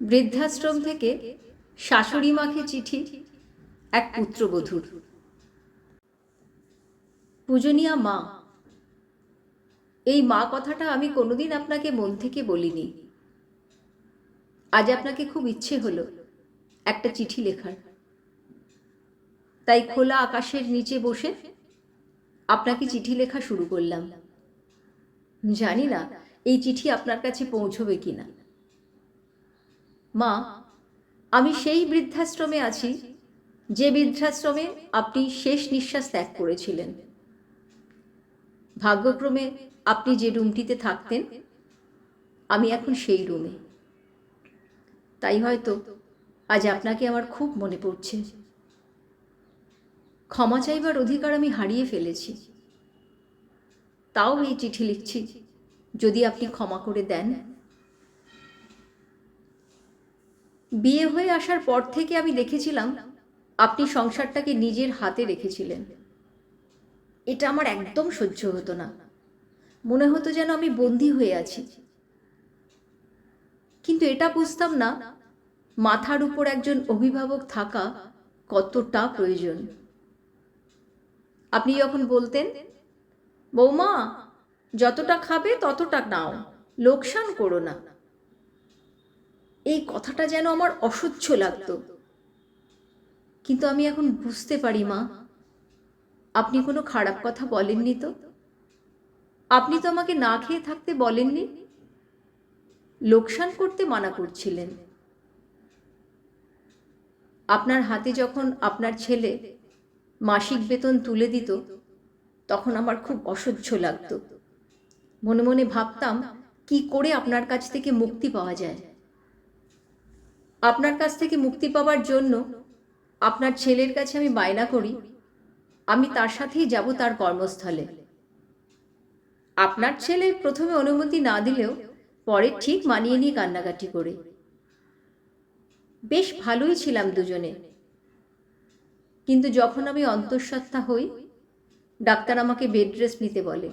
বৃদ্ধাশ্রম থেকে শাশুড়ি মাকে চিঠি, এক পুত্রবধূর। পূজনীয়া মা, এই মা কথাটা আমি কোনোদিন আপনাকে মন থেকে বলিনি। আজ আপনাকে খুব ইচ্ছে হলো একটা চিঠি লেখার। তাই খোলা আকাশের নিচে বসে আপনাকে চিঠি লেখা শুরু করলাম। জানি না এই চিঠি আপনার কাছে পৌঁছবে কিনা। মা, আমি সেই বৃদ্ধাশ্রমে আছি, যে বৃদ্ধাশ্রমে আপনি শেষ নিঃশ্বাস ত্যাগ করেছিলেন। ভাগ্যক্রমে আপনি যে রুমটিতে থাকতেন, আমি এখন সেই রুমে। তাই হয়তো আজ আপনাকে আমার খুব মনে পড়ছে। ক্ষমা চাইবার অধিকার আমি হারিয়ে ফেলেছি। তাও এই চিঠি লিখছি, যদি আপনি ক্ষমা করে দেন। বিয়ে হয়ে আসার পর থেকে আমি দেখেছিলাম আপনি সংসারটাকে নিজের হাতে রেখেছিলেন। এটা আমার একদম সহ্য হতো না। মনে হতো যেন আমি বন্দি হয়ে আছি। কিন্তু এটা বুঝতাম না, মাথার উপর একজন অভিভাবক থাকা কতটা প্রয়োজন। আপনি যখন বলতেন, বৌমা, যতটা খাবে ততটা নাও, লোকসান করো না। এই কথাটা যেন আমার অসহ্য লাগতো। কিন্তু আমি এখন বুঝতে পারি, মা। আপনি কোনো খারাপ কথা বলেননি তো? আপনি তো আমাকে না খেয়ে থাকতে বলেননি? লোকসান করতে মানা করছিলেন। আপনার হাতে যখন আপনার ছেলে মাসিক বেতন তুলে দিত, তখন আমার খুব অসহ্য লাগতো। মনে মনে ভাবতাম, কি করে আপনার কাছ থেকে মুক্তি পাওয়া যায়? আপনার কাছ থেকে মুক্তি পাওয়ার জন্য আপনার ছেলের কাছে আমি বায়না করি। আমি তার সাথেই যাব তার কর্মস্থলে। আপনার ছেলে প্রথমে অনুমতি না দিলেও পরে ঠিক মানিয়ে নিয়ে কান্নাকাটি করে। বেশ ভালোই ছিলাম দুজনে। কিন্তু যখন আমি অন্তঃসত্ত্বা হই, ডাক্তার আমাকে বেড রেস্ট নিতে বলে।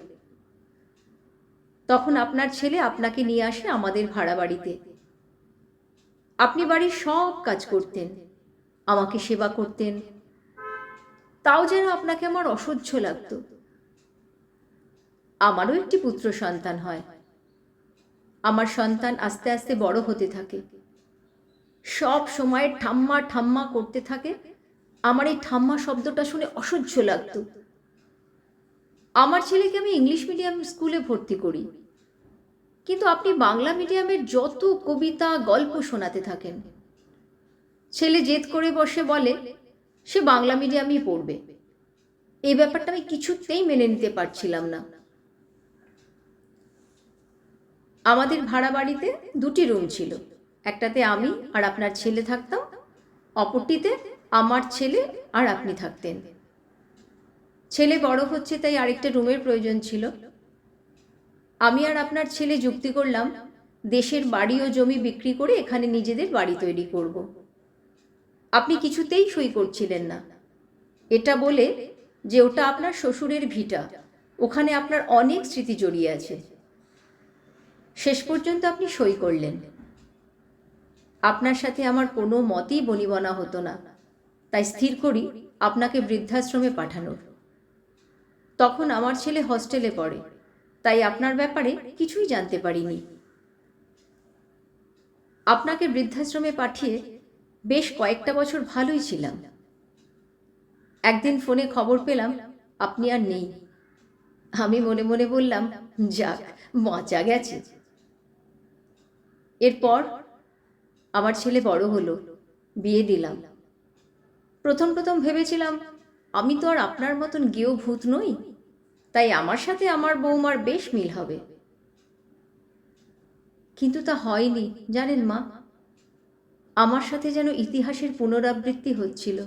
তখন আপনার ছেলে আপনাকে নিয়ে আসে আমাদের ভাড়া বাড়িতে। আপনি বাড়ির সব কাজ করতেন, আমাকে সেবা করতেন। তাও যেন আপনাকে আমার অসহ্য লাগত। আমারও একটি পুত্র সন্তান হয়। আমার সন্তান আস্তে আস্তে বড় হতে থাকে। সব সময় ঠাম্মা ঠাম্মা করতে থাকে। আমার এই ঠাম্মা শব্দটা শুনে অসহ্য লাগতো। আমার ছেলেকে আমি ইংলিশ মিডিয়াম স্কুলে ভর্তি করি। কিন্তু আপনি বাংলা মিডিয়ামের যত কবিতা, গল্প শোনাতে থাকেন। ছেলে জেদ করে বসে বলে, সে বাংলা মিডিয়ামই পড়বে। এই ব্যাপারটা আমি কিছুতেই মেনে নিতে পারছিলাম না। আমাদের ভাড়া বাড়িতে দুটি রুম ছিল। একটাতে আমি আর আপনার ছেলে থাকতাম, অপরটিতে আমার ছেলে আর আপনি থাকতেন। ছেলে বড় হচ্ছে, তাই আরেকটা রুমের প্রয়োজন ছিল। আমি আর আপনার ছেলে যুক্তি করলাম, দেশের বাড়ি ও জমি বিক্রি করে এখানে নিজেদের বাড়ি তৈরি করব। আপনি কিছুতেই সই করছিলেন না। এটা বলে যে ওটা আপনার শ্বশুরের ভিটা। ওখানে আপনার অনেক স্মৃতি জড়িয়ে আছে। শেষ পর্যন্ত আপনি সই করলেন। আপনার সাথে আমার কোনো মতেই বনিবনা হতো না। তাই স্থির করি আপনাকে বৃদ্ধাশ্রমে পাঠানোর। তখন আমার ছেলে হস্টেলে পড়ে। তাই আপনার ব্যাপারে কিছুই জানতে পারিনি। আপনাকে বৃদ্ধাশ্রমে পাঠিয়ে বেশ কয়েকটা বছর ভালোই ছিলাম। একদিন ফোনে খবর পেলাম, আপনি আর নেই। আমি মনে মনে বললাম, যাক, বাঁচা গেছে। এরপর আমার ছেলে বড় হলো, বিয়ে দিলাম। প্রথম প্রথম ভেবেছিলাম, আমি তো আর আপনার মতন গেও ভূত নই। তাই আমার সাথে আমার বৌমার বেশ মিল হবে। কিন্তু তা হয়নি, জানেন মা। আমার সাথে যেন ইতিহাসের পুনরাবৃত্তি হচ্ছিল।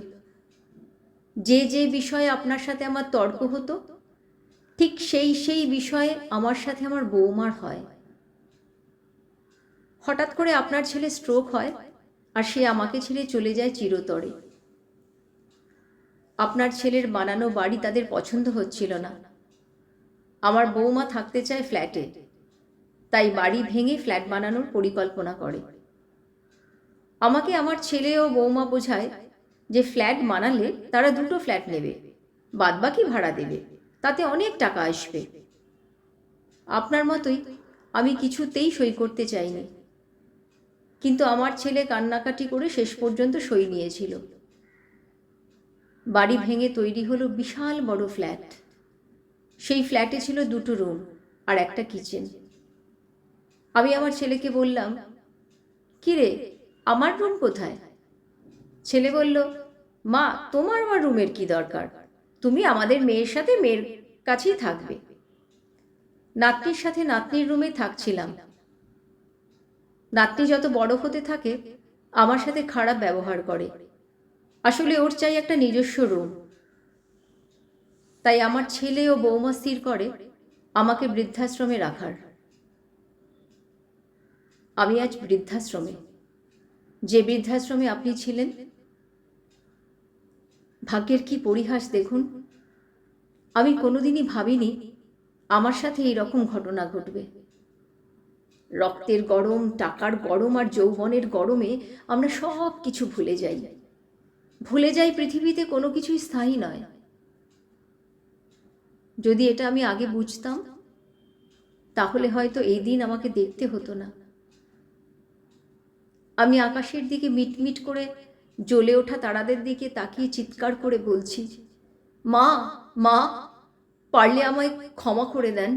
যে যে বিষয়ে আপনার সাথে আমার তর্ক হতো, ঠিক সেই সেই বিষয়ে আমার সাথে আমার বৌমার হয়। হঠাৎ করে আপনার ছেলে স্ট্রোক হয় আর সে আমাকে ছেড়ে চলে যায় চিরতরে। আপনার ছেলের বানানো বাড়ি তাদের পছন্দ হচ্ছিল না। আমার বৌমা থাকতে চায় ফ্ল্যাটে, তাই বাড়ি ভেঙে ফ্ল্যাট বানানোর পরিকল্পনা করে। আমাকে আমার ছেলে ও বৌমা বোঝায় যে ফ্ল্যাট বানালে তারা দুটো ফ্ল্যাট নেবে, বাদবাকি ভাড়া দেবে, তাতে অনেক টাকা আসবে। আপনার মতোই আমি কিছুতেই সই করতে চাইনি। কিন্তু আমার ছেলে কান্নাকাটি করে শেষ পর্যন্ত সই নিয়েছিল। বাড়ি ভেঙে তৈরি হলো বিশাল বড় ফ্ল্যাট। সেই ফ্ল্যাটে ছিল দুটো রুম আর একটা কিচেন আমি আমার ছেলেকে বললাম, কিরে, আমার রুম কোথায়? ছেলে বলল, মা, তোমার আমার রুমের কি দরকার? তুমি আমাদের মেয়ের সাথে মেয়ের কাছেই থাকবে। নাতনির সাথে নাতনির রুমে থাকছিলাম। নাতনি যত বড় হতে থাকে, আমার সাথে খারাপ ব্যবহার করে। আসলে ওর চাই একটা নিজস্ব রুম তাই আমার ছেলে ও বৌমা স্থির করে, আমাকে বৃদ্ধাশ্রমে রাখার। আমি আজ বৃদ্ধাশ্রমে। যে বৃদ্ধাশ্রমে আপনি ছিলেন, ভাগ্যের কি পরিহাস দেখুন? আমি কোনোদিনই ভাবিনি আমার সাথে এই রকম ঘটনা ঘটবে। রক্তের গরম, টাকার গরম আর যৌবনের গরমে আমরা সব কিছু ভুলে যাই। ভুলে যাই পৃথিবীতে কোনো কিছুই স্থায়ী নয়। যদি এটা আমি আগে বুঝতাম, তাহলে হয়তো এই দিন আমাকে দেখতে হতো না। আমি আকাশের দিকে মিটমিট করে জ্বলে ওঠা তারাদের দিকে তাকিয়ে চিৎকার করে বলছি, মা মা, পারলে আমায় ক্ষমা করে দেন।